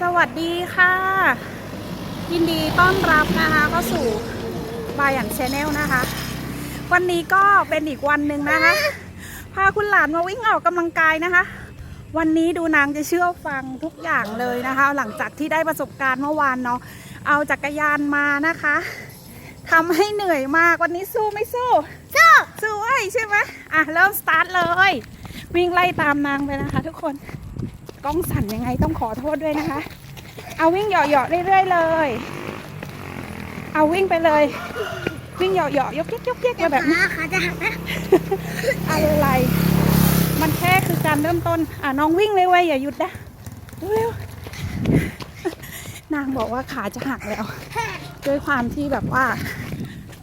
สวัสดีค่ะ ยินดีต้อนรับนะคะเข้าสู่บายันชแนลนะคะ วันนี้ก็เป็นอีกวันหนึ่งนะคะ พาคุณหลานมาวิ่งออกกำลังกายนะคะ วันนี้ดูนางจะเชื่อฟังทุกอย่างเลยนะคะ หลังจากที่ได้ประสบการณ์เมื่อวานเนาะเอาจักรยานมานะคะทำให้เหนื่อยมากวันนี้สู้ไม่สู้ สู้สู้เอ้ยใช่ไหมอะเริ่มสตาร์ทเลย วิ่งไล่ตามนางไปนะคะ ทุกคน กล้องสั่นยังไงต้องขอโทษด้วยนะคะ เอาวิ่งเหยาะๆเรื่อยๆเลย เอาวิ่งไปเลย วิ่งเหยาะๆยกเยกยกเยกไปแบบนี้ขาขาจะหักนะอะไร มันแค่คือการเริ่มต้น อะน้องวิ่งเลยเว้ยอย่าหยุดนะเร็วๆนางบอกว่าขาจะหักแล้ว ด้วยความที่แบบว่า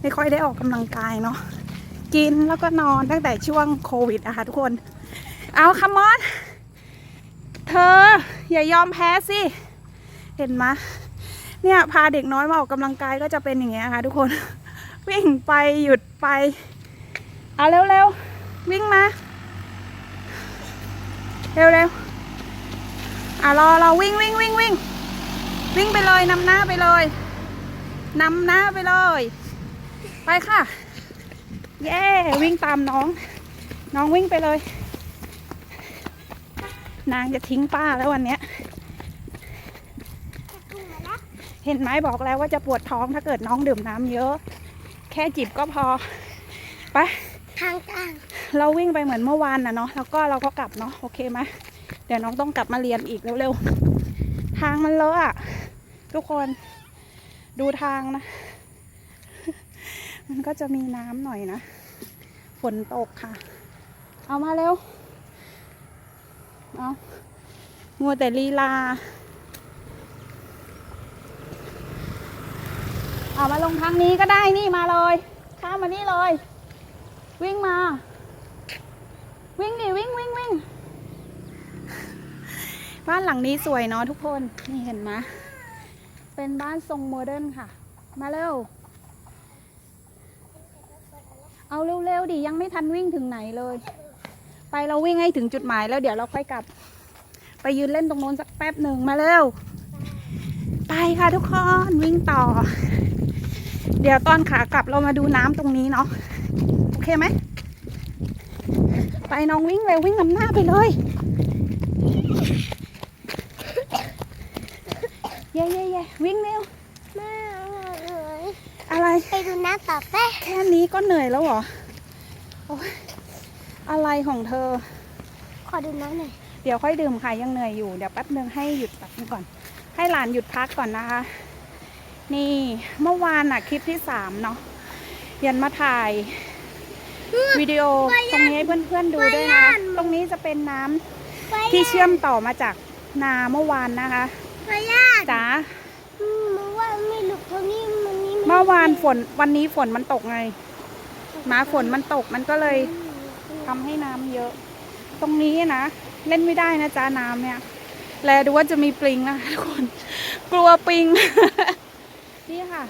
ไม่ค่อยได้ออกกำลังกายเนาะกินแล้วก็นอนตั้งแต่ช่วงโควิดอะค่ะทุกคน เอาคัมมอนเธ อ อย่ายอมแพ้สิ เห็นไหมเนี่ยพาเด็กน้อยมาออกกำลังกายก็จะเป็นอย่างเงี้ยค่ะทุกคน วิ่งไปหยุดไป เอาเร็วๆ วิ่งมา เร็วๆ อะรอรอวิ่งวิ่งวิ่งวิ่งวิ่งไปเลยนำหน้าไปเลยนำหน้าไปเลย ไปค่ะ เย้ วิ่งตามน้อง น้องวิ่งไปเลย นางจะทิ้งป้าแล้ววันเนี้ย เห็นไหมบอกแล้วว่าจะปวดท้องถ้าเกิดน้องดื่มน้ำเยอะ แค่จิบก็พอ ไป ทางกลางเราวิ่งไปเหมือนเมื่อวานนะเนาะ แล้วก็เราก็กลับเนาะ โอเคไหมเดี๋ยวน้องต้องกลับมาเรียนอีกเร็วๆ ทางมันเลอะอะทุกคนดูทางนะ มันก็จะมีน้ำหน่อยนะ ฝนตกค่ะ เอามาเร็ว เอามัวแต่ลีลา เอามาลงทางนี้ก็ได้นี่มาเลย ข้ามมานี่เลย วิ่งมา วิ่งดิวิ่งวิ่งวิ่งบ้านหลังนี้สวยเนาะทุกคน นี่เห็นไหมเป็นบ้านทรงโมเดิร์นค่ะ มาเร็ว เอาเร็วๆดิยังไม่ทันวิ่งถึงไหนเลย ไปเราวิ่งให้ถึงจุดหมายแล้วเดี๋ยวเราค่อยกลับ ไปยืนเล่นตรงโน้นสักแป๊บหนึ่งมาเร็วไปค่ะทุกคนวิ่งต่อ เดี๋ยวตอนขากลับเรามาดูน้ำตรงนี้เนาะโอเคไหมไปน้องวิ่งเร็ววิ่งนำหน้าไปเลยเย่เย่เย่วิ่งเร็วแม่เอ๋ยอะไรไปดูน้ำต่อแป๊แค่นี้ก็เหนื่อยแล้วเหรอโอ๊ย อะไรของเธอ ขอดูน้ำหน่อย เดี๋ยวค่อยดื่มค่ะยังเหนื่อยอยู่ เดี๋ยวแป๊บนึงให้หยุดแป๊บนึงก่อน ให้หลานหยุดพักก่อนนะคะ นี่เมื่อวานอะคลิปที่สามเนาะยันมาถ่ายวิดีโอตรงนี้ให้เพื่อนๆดูด้วยนะ ตรงนี้จะเป็นน้ำที่เชื่อมต่อมาจากนาเมื่อวานนะคะพยาธิจ๋าเมื่อวานไม่หลุดตรงนี้มันนี้เมื่อวานฝนวันนี้ฝนมันตกไงมาฝนมันตกมันก็เลย ทำให้น้ำเยอะ ตรงนี้นะ เล่นไม่ได้นะจ๊ะน้ำเนี่ยแลดูว่าจะมีปลิงนะทุกคน กลัวปลิง นี่ค่ะ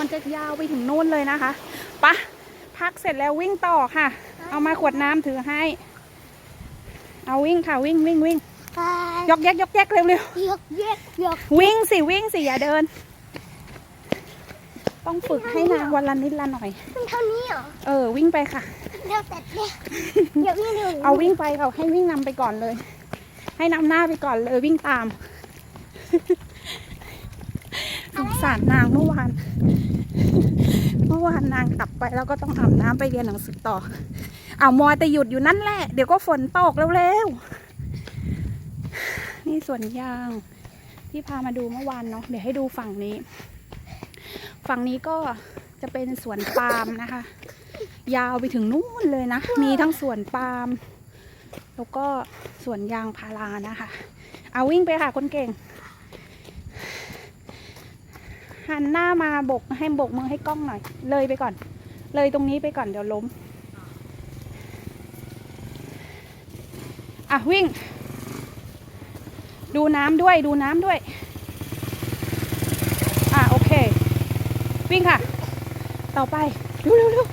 มันจะยาวไปถึงนู่นเลยนะคะไปะพักเสร็จแล้ววิ่งต่อค่ะ เอามาขวดน้ำถือให้ เอาวิ่งค่ะวิ่งวิ่งวิ่งไปยกแยกยกแยกเร็วยกเยกยกๆวิ่งสิวิ่งสิอย่าเดิน ต้องฝึกให้นางวันละนิดละหน่อย มันเท่านี้เหรอ เออ วิ่งไปค่ะเดี๋ยวแต่เดี๋ยวเดี๋ยววิ่งเร็วเอาวิ่งไปเขาให้วิ่งนำไปก่อนเลย ให้นำหน้าไปก่อนเลยวิ่งตามสงสารนางเมื่อวาน เมื่อวานนางกลับไปแล้วก็ต้องอาบน้ำไปเรียนหนังสือต่อ เอามัวแต่หยุดอยู่นั่นแหละ เดี๋ยวก็ฝนตกเร็วๆ นี่สวนยาง ที่พามาดูเมื่อวานเนาะ เดี๋ยวให้ดูฝั่งนี้ ฝั่งนี้ก็จะเป็นสวนปาล์มนะคะ ยาวไปถึงนู่นเลยนะ มีทั้งสวนปาล์มแล้วก็สวนยางพารานะคะ เอาวิ่งไปค่ะคนเก่ง หันหน้ามาบกให้บกมือให้กล้องหน่อย เลยไปก่อน เลยตรงนี้ไปก่อนเดี๋ยวล้ม อะวิ่ง ดูน้ำด้วยดูน้ำด้วย อะโอเค วิ่งค่ะ ต่อไปเร็วเร็วเร็ว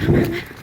วิ่งมามา